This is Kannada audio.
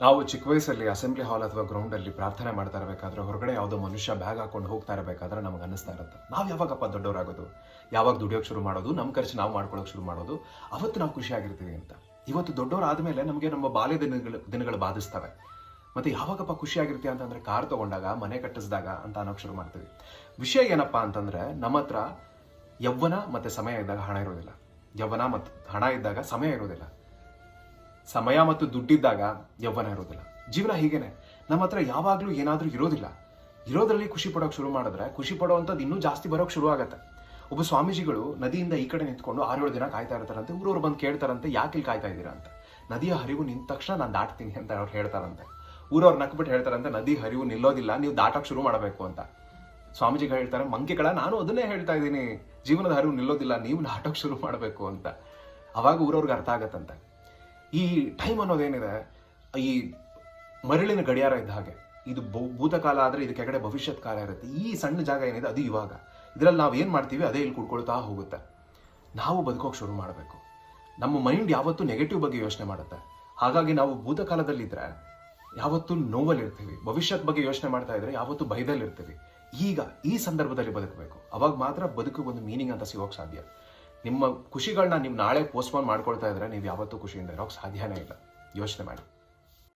ನಾವು ಚಿಕ್ಕ ವಯಸ್ಸಲ್ಲಿ ಅಸೆಂಬ್ಲಿ ಹಾಲ್ ಅಥವಾ ಗ್ರೌಂಡಲ್ಲಿ ಪ್ರಾರ್ಥನೆ ಮಾಡ್ತಾ ಇರಬೇಕಾದ್ರೆ ಹೊರಗಡೆ ಯಾವುದೋ ಮನುಷ್ಯ ಬ್ಯಾಗ್ ಹಾಕೊಂಡು ಹೋಗ್ತಾ ಇರಬೇಕಾದ್ರೆ ನಮ್ಗೆ ಅನ್ನಿಸ್ತಾ ಇರುತ್ತೆ. ನಾವು ಯಾವಾಗಪ್ಪ ದೊಡ್ಡವರಾಗೋದು? ಯಾವಾಗ ದುಡಿಯೋಕೆ ಶುರು ಮಾಡೋದು? ನಮ್ಮ ಖರ್ಚು ನಾವು ಮಾಡ್ಕೊಳ್ಳೋಕೆ ಶುರು ಮಾಡೋದು? ಅವತ್ತು ನಾವು ಖುಷಿಯಾಗಿರ್ತೀವಿ ಅಂತ. ಇವತ್ತು ದೊಡ್ಡವರಾದ್ಮೇಲೆ ನಮಗೆ ನಮ್ಮ ಬಾಲ್ಯ ದಿನಗಳು ದಿನಗಳು ಬಾಧಿಸ್ತವೆ. ಮತ್ತು ಯಾವಾಗಪ್ಪ ಖುಷಿಯಾಗಿರ್ತೀಯ ಅಂತಂದ್ರೆ ಕಾರ್ ತಗೊಂಡಾಗ, ಮನೆ ಕಟ್ಟಿಸಿದಾಗ ಅಂತ ಅನ್ನೋಕೆ ಶುರು ಮಾಡ್ತೀವಿ. ವಿಷಯ ಏನಪ್ಪ ಅಂತಂದರೆ ನಮ್ಮ ಹತ್ರ ಯವ್ವನ ಮತ್ತು ಸಮಯ ಇದ್ದಾಗ ಹಣ ಇರೋದಿಲ್ಲ. ಯವ್ವನ ಮತ್ತು ಹಣ ಇದ್ದಾಗ ಸಮಯ ಇರೋದಿಲ್ಲ. ಸಮಯ ಮತ್ತು ದುಡ್ಡಿದ್ದಾಗ ಯೌವನ ಇರೋದಿಲ್ಲ. ಜೀವನ ಹೀಗೇನೆ. ನಮ್ಮ ಹತ್ರ ಯಾವಾಗಲೂ ಏನಾದರೂ ಇರೋದಿಲ್ಲ. ಇರೋದ್ರಲ್ಲಿ ಖುಷಿ ಪಡೋಕೆ ಶುರು ಮಾಡಿದ್ರೆ ಖುಷಿ ಪಡೋವಂಥದ್ದು ಇನ್ನೂ ಜಾಸ್ತಿ ಬರೋಕೆ ಶುರು ಆಗುತ್ತೆ. ಒಬ್ಬ ಸ್ವಾಮೀಜಿಗಳು ನದಿಯಿಂದ ಈ ಕಡೆ ನಿಂತ್ಕೊಂಡು ಏಳು ದಿನ ಕಾಯ್ತಾ ಇರ್ತಾರಂತೆ. ಊರವ್ರು ಬಂದು ಕೇಳ್ತಾರಂತೆ, ಯಾಕೆ ಇಲ್ಲಿ ಕಾಯ್ತಾ ಇದ್ದೀರಾ? ಅಂತ. ನದಿಯ ಹರಿವು ನಿಂತ ತಕ್ಷಣ ನಾನು ದಾಟ್ತೀನಿ ಅಂತ ಅವ್ರು ಹೇಳ್ತಾರಂತೆ. ಊರವ್ರು ನಕ್ಬಿಟ್ಟು ಹೇಳ್ತಾರಂತೆ, ನದಿ ಹರಿವು ನಿಲ್ಲೋದಿಲ್ಲ, ನೀವು ದಾಟಕ್ಕೆ ಶುರು ಮಾಡಬೇಕು ಅಂತ. ಸ್ವಾಮೀಜಿಗಳು ಹೇಳ್ತಾರೆ, ಮಂಕೆಗಳ, ನಾನು ಅದನ್ನೇ ಹೇಳ್ತಾ ಇದ್ದೀನಿ. ಜೀವನದ ಹರಿವು ನಿಲ್ಲೋದಿಲ್ಲ, ನೀವು ನಾಟಕ ಶುರು ಮಾಡಬೇಕು ಅಂತ. ಅವಾಗ ಊರವ್ರಿಗೆ ಅರ್ಥ ಆಗತ್ತಂತೆ. ಈ ಟೈಮ್ ಅನ್ನೋದೇನಿದೆ ಈ ಮರಳಿನ ಗಡಿಯಾರ ಇದ್ದ ಹಾಗೆ. ಇದು ಭೂತಕಾಲ ಆದರೆ ಇದು ಕೆಳಗಡೆ ಭವಿಷ್ಯತ್ ಕಾಲ ಇರುತ್ತೆ. ಈ ಸಣ್ಣ ಜಾಗ ಏನಿದೆ, ಅದು ಇವಾಗ. ಇದರಲ್ಲಿ ನಾವು ಏನು ಮಾಡ್ತೀವಿ, ಅದೇ ಇಲ್ಲಿ ಕುಡ್ಕೊಳ್ತಾ ಹೋಗುತ್ತೆ. ನಾವು ಬದುಕೋಕೆ ಶುರು ಮಾಡಬೇಕು. ನಮ್ಮ ಮೈಂಡ್ ಯಾವತ್ತೂ ನೆಗೆಟಿವ್ ಬಗ್ಗೆ ಯೋಚನೆ ಮಾಡುತ್ತೆ. ಹಾಗಾಗಿ ನಾವು ಭೂತಕಾಲದಲ್ಲಿದ್ದರೆ ಯಾವತ್ತೂ ನೋವಲ್ಲಿರ್ತೀವಿ. ಭವಿಷ್ಯದ ಬಗ್ಗೆ ಯೋಚನೆ ಮಾಡ್ತಾ ಇದ್ರೆ ಯಾವತ್ತೂ ಭಯದಲ್ಲಿರ್ತೀವಿ. ಈಗ ಈ ಸಂದರ್ಭದಲ್ಲಿ ಬದುಕಬೇಕು. ಅವಾಗ ಮಾತ್ರ ಬದುಕು ಒಂದು ಮೀನಿಂಗ್ ಅಂತ ಸಿಗೋಕೆ ಸಾಧ್ಯ. ನಿಮ್ಮ ಖುಷಿಗಳನ್ನ ನೀವು ನಾಳೆ ಪೋಸ್ಟ್ಪೋನ್ ಮಾಡ್ಕೊಳ್ತಾ ಇದ್ರೆ ನೀವು ಯಾವತ್ತೂ ಖುಷಿಯಿಂದ ಇರೋಕೆ ಸಾಧ್ಯನೇ ಇಲ್ಲ. ಯೋಚನೆ ಮಾಡಿ.